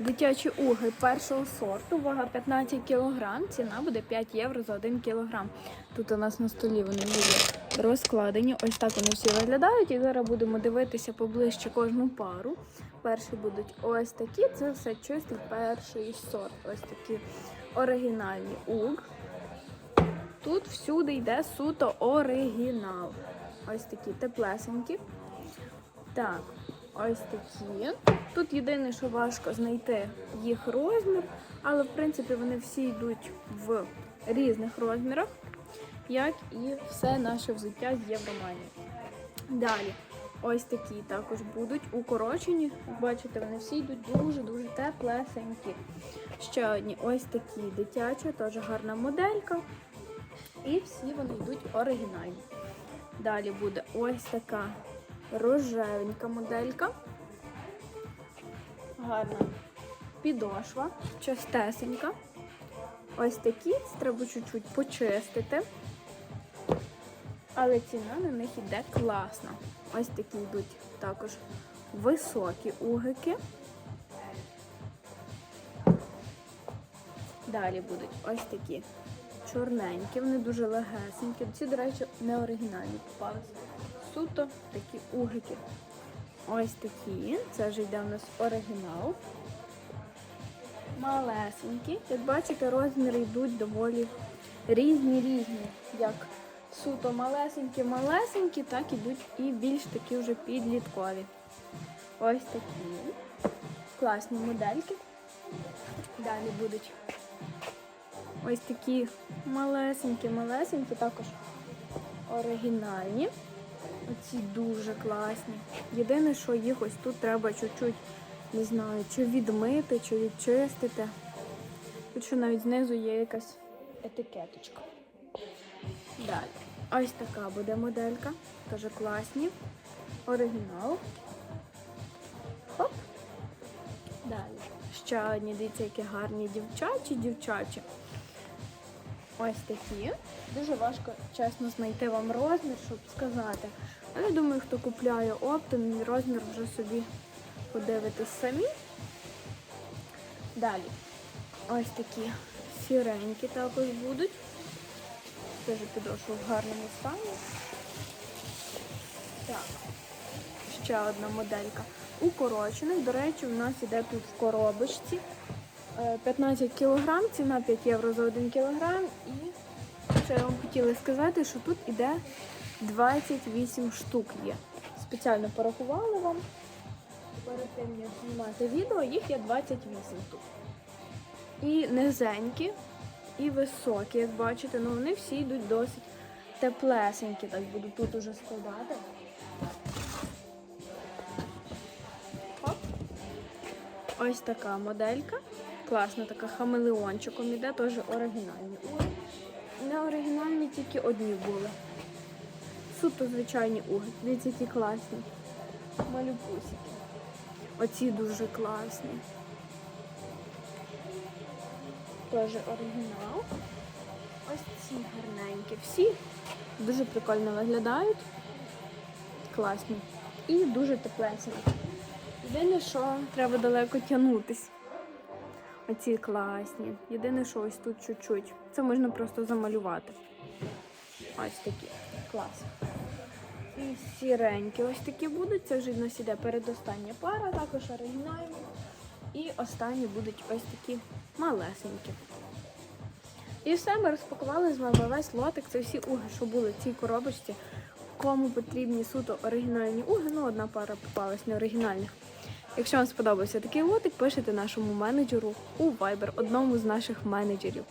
Дитячі уги першого сорту, вага 15 кг, ціна буде 5 євро за 1 кг. Тут у нас на столі вони будуть розкладені. Ось так вони всі виглядають. І зараз будемо дивитися поближче кожну пару. Перші будуть ось такі. Це все чистий перший сорт. Ось такі оригінальні уг. Тут всюди йде суто оригінал. Ось такі теплесенькі. Так, ось такі. Тут єдине, що важко знайти їх розмір, але в принципі вони всі йдуть в різних розмірах, як і все наше взуття з Євроманії. Далі, ось такі також будуть укорочені. Бачите, вони всі йдуть дуже-дуже теплесенькі. Ще одні ось такі дитячі, теж гарна моделька. І всі вони йдуть оригінальні. Далі буде ось така рожевенька моделька. Гарна підошва, частесенька. Ось такі, треба чуть-чуть почистити. Але ціна на них іде класна. Ось такі йдуть також високі угики. Далі будуть ось такі чорненькі, вони дуже легесенькі. Ці, до речі, не оригінальні попались. Суто такі угики. Ось такі. Це вже йде у нас оригінал. Малесенькі. Як бачите, розміри йдуть доволі різні-різні. Як суто малесенькі-малесенькі, так ідуть і більш такі вже підліткові. Ось такі. Класні модельки. Далі будуть ось такі малесенькі-малесенькі, також оригінальні. Оці дуже класні. Єдине, що їх ось тут треба чуть-чуть, не знаю, чи відмити, чи відчистити. Тут що навіть знизу є якась етикеточка. Далі. Ось така буде моделька. Теж класні. Оригінал. Хоп. Далі. Ще одні, дивіться, які гарні дівчачі, дівчачі. Ось такі. Дуже важко, чесно, знайти вам розмір, щоб сказати. Але думаю, хто купляє оптом, розмір вже собі подивитись самі. Далі. Ось такі сіренькі також будуть. Теж підошва в гарному стані. Так. Ще одна моделька. Укорочених. До речі, у нас іде тут в коробочці. Е, 15 кг, ціна 5 євро за 1 кг. І що я вам хотіла сказати, що тут іде 28 штук є. Спеціально порахували вам. Перед тим, як знімати відео, їх є 28 тут. І низенькі, і високі, як бачите, ну вони всі йдуть досить теплесенькі. Так буду тут уже складати. Ось така моделька. Класна така хамелеончиком іде, теж оригінальні. Не оригінальні, тільки одні були. Суто звичайні уги. Дивіться, які класні. Малюпусики. Оці дуже класні. Теж оригінал. Ось ці гарненькі. Всі дуже прикольно виглядають. Класні. І дуже теплесенькі. Єдине, що треба далеко тягнутись. Оці класні. Єдине, що ось тут чуть-чуть. Це можна просто замалювати. Ось такі. Клас. І сіренькі ось такі будуть. Це вже в нас іде передостання пара, також оригінальні. І останні будуть ось такі малесенькі. І все, ми розпакували з вами весь лотик. Це всі уги, що були в цій коробочці. Кому потрібні суто оригінальні уги, ну одна пара попалась не оригінальних. Якщо вам сподобався такий лотик, пишете нашому менеджеру у Viber, одному з наших менеджерів.